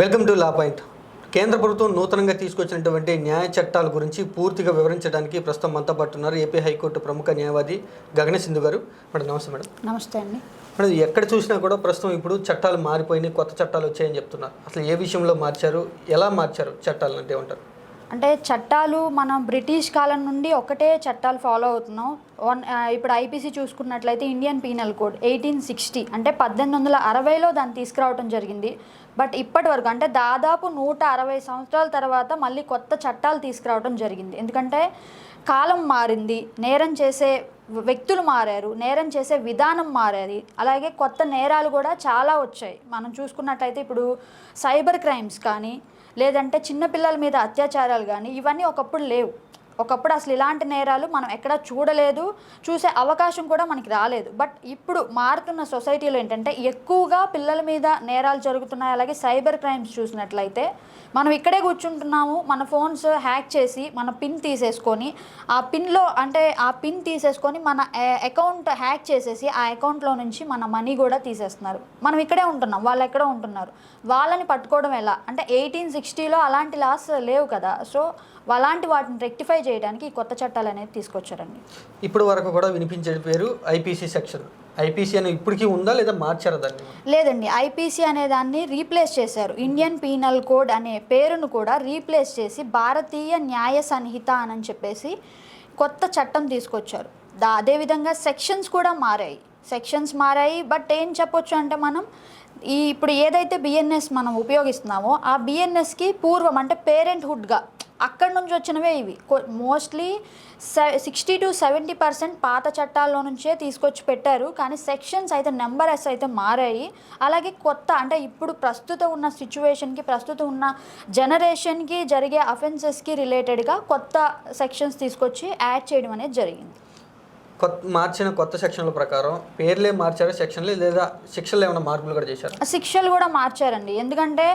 Welcome to law point. కేంద్ర ప్రభుత్వం నూతనంగా తీసుకొచ్చినటువంటి న్యాయ చట్టాల గురించి పూర్తిగా వివరించడానికి ప్రస్తుతం మనతో పాటు ఉన్నారు ఏపీ హైకోర్టు ప్రముఖ న్యాయవాది గగన సింధు గారు. మేడం నమస్తే మేడం. నమస్తే అండి. మేడం ఎక్కడ చూసినా కూడా ప్రస్తుతం ఇప్పుడు చట్టాలు మారిపోయినాయి కొత్త చట్టాలు వచ్చాయని చెప్తున్నారు. అసలు ఏ విషయంలో మార్చారు ఎలా మార్చారు చట్టాలు అంటే ఏమంటారు? అంటే చట్టాలు మనం బ్రిటిష్ కాలం నుండి ఒకటే చట్టాలు ఫాలో అవుతున్నాం. వన్ ఇప్పుడు ఐపీసీ చూసుకున్నట్లయితే Indian penal code eighteen sixty అంటే పద్దెనిమిది వందల అరవైలో దాన్ని తీసుకురావడం జరిగింది. బట్ ఇప్పటి వరకు అంటే దాదాపు నూట అరవై సంవత్సరాల తర్వాత మళ్ళీ కొత్త చట్టాలు తీసుకురావడం జరిగింది. ఎందుకంటే కాలం మారింది నేరం చేసే వ్యక్తులు మారారు నేరం చేసే విధానం మారేది అలాగే కొత్త నేరాలు కూడా చాలా వచ్చాయి. మనం చూసుకున్నట్టయితే ఇప్పుడు సైబర్ క్రైమ్స్ కానీ లేదంటే చిన్నపిల్లల మీద అత్యాచారాలు కానీ ఇవన్నీ ఒకప్పుడు లేవు. ఒకప్పుడు అసలు ఇలాంటి నేరాలు మనం ఎక్కడ చూడలేదు చూసే అవకాశం కూడా మనకి రాలేదు. బట్ ఇప్పుడు మారుతున్న సొసైటీలో ఏంటంటే ఎక్కువగా పిల్లల మీద నేరాలు జరుగుతున్నాయి. అలాగే సైబర్ క్రైమ్స్ చూసినట్లయితే మనం ఇక్కడే కూర్చుంటున్నాము మన ఫోన్స్ హ్యాక్ చేసి మన పిన్ తీసేసుకొని ఆ పిన్లో అంటే ఆ పిన్ తీసేసుకొని మన అకౌంట్ హ్యాక్ చేసేసి ఆ అకౌంట్లో నుంచి మన మనీ కూడా తీసేస్తున్నారు. మనం ఇక్కడే ఉంటున్నాం వాళ్ళు ఎక్కడో ఉంటున్నారు. వాళ్ళని పట్టుకోవడం ఎలా? అంటే ఎయిటీన్ సిక్స్టీలో అలాంటి లాస్ లేవు కదా. సో అలాంటి వాటిని రెక్టిఫై చేయడానికి ఈ కొత్త చట్టాలు అనేది తీసుకొచ్చారండి. ఇప్పటి వరకు కూడా వినిపించే పేరు ఐపీసీ సెక్షన్. ఐపీసీ అని ఇప్పటికీ ఉందా లేదా మార్చారా దాన్ని? లేదండి. ఐపీసీ అనే దాన్ని రీప్లేస్ చేశారు. ఇండియన్ పీనల్ కోడ్ అనే పేరును కూడా రీప్లేస్ చేసి భారతీయ న్యాయ సంహిత అని చెప్పేసి కొత్త చట్టం తీసుకొచ్చారు. దా అదేవిధంగా సెక్షన్స్ కూడా మారాయి. సెక్షన్స్ మారాయి బట్ ఏం చెప్పొచ్చు అంటే మనం ఈ ఇప్పుడు ఏదైతే బిఎన్ఎస్ మనం ఉపయోగిస్తున్నామో ఆ బిఎన్ఎస్కి పూర్వం అంటే పేరెంట్హుడ్గా అక్కడి నుంచి వచ్చినవే ఇవి. Mostly sixty to seventy percent పాత చట్టాల్లో నుంచే తీసుకొచ్చి పెట్టారు. కానీ సెక్షన్స్ అయితే నెంబర్స్ అయితే మారాయి. అలాగే కొత్త అంటే ఇప్పుడు ప్రస్తుతం ఉన్న సిచ్యువేషన్కి ప్రస్తుతం ఉన్న జనరేషన్కి జరిగే అఫెన్సెస్కి రిలేటెడ్గా కొత్త సెక్షన్స్ తీసుకొచ్చి యాడ్ చేయడం అనేది జరిగింది. కొత్త మార్చిన కొత్త సెక్షన్ల ప్రకారం పేర్లే మార్చారా సెక్షన్లే లేదా శిక్షలు ఏమైనా మార్పులు కూడా చేశారు? శిక్షలు కూడా మార్చారండి. ఎందుకంటే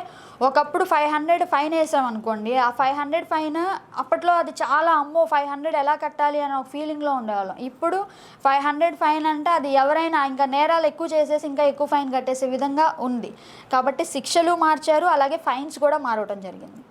ఒకప్పుడు ఫైవ్ హండ్రెడ్ ఫైన్ వేసాం అనుకోండి ఆ ఫైవ్ హండ్రెడ్ ఫైన్ అప్పట్లో అది చాలా అమ్మో ఫైవ్ హండ్రెడ్ ఎలా కట్టాలి అనే ఒక ఫీలింగ్లో ఉండేవాళ్ళం. ఇప్పుడు ఫైవ్ హండ్రెడ్ ఫైన్ అంటే అది ఎవరైనా ఇంకా నేరాలు ఎక్కువ చేసేసి ఇంకా ఎక్కువ ఫైన్ కట్టేసే విధంగా ఉంది. కాబట్టి శిక్షలు మార్చారు అలాగే ఫైన్స్ కూడా మారవటం జరిగింది.